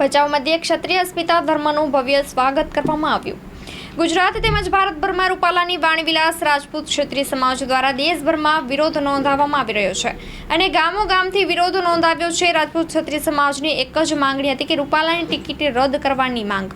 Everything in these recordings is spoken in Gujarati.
ભચાઉ મધ્યે ક્ષત્રિય અસ્મિતા ધર્મનું ભવ્ય સ્વાગત કરવામાં આવ્યું. ગુજરાત તેમજ ભારતભરમાં રૂપાલાની વાણીવિલાસ રાજપૂત ક્ષત્રિય સમાજ દ્વારા દેશભરમાં વિરોધ નોંધાવવામાં આવી રહ્યો છે અને ગામો ગામથી વિરોધ નોંધાવ્યો છે. રાજપૂત ક્ષત્રિય સમાજની એક જ માંગણી હતી કે રૂપાલાની ટિકિટ રદ કરવાની માંગ.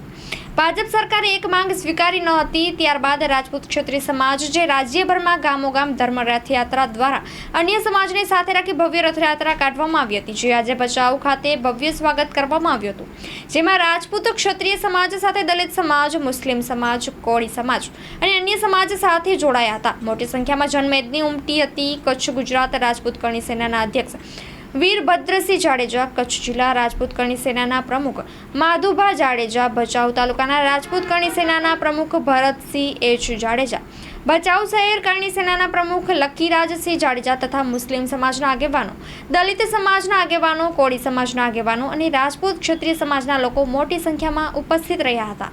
ભાજપ સરકારે એક માંગ સ્વીકારી ન હતી. ત્યારબાદ રાજપૂત ક્ષત્રિય સમાજ જે રાજ્યભરમાં ગામો ગામ ધર્મ રથયાત્રા દ્વારા અન્ય સમાજને સાથે રાખી ભવ્ય રથયાત્રા કાઢવામાં આવી હતી. જે આજે ભચાઉ ખાતે ભવ્ય સ્વાગત કરવામાં આવ્યું હતું. જેમાં રાજપૂત ક્ષત્રિય સમાજ સાથે દલિત સમાજ, મુસ્લિમ સમાજ, કોળી સમાજ અને અન્ય સમાજ સાથે જોડાયા હતા. મોટી સંખ્યામાં જનમેદની ઉમટી હતી. કચ્છ ગુજરાત રાજપૂત કરણી સેનાના અધ્યક્ષ વીરભદ્રસિંહ જાડેજા કચ્છ જિલ્લા રાજપૂત કરણી સેનાના પ્રમુખ, માધુભા જાડેજા ભચાઉ તાલુકાના રાજપૂત કરણી સેનાના પ્રમુખ ભરતસિંહ એચ જાડેજા, ભચાઉ શહેર કરણી સેનાના પ્રમુખ લક્કીરાજસિંહ જાડેજા તથા મુસ્લિમ સમાજના આગેવાનો, દલિત સમાજના આગેવાનો, કોળી સમાજના આગેવાનો અને રાજપૂત ક્ષત્રિય સમાજના લોકો મોટી સંખ્યામાં ઉપસ્થિત રહ્યા હતા.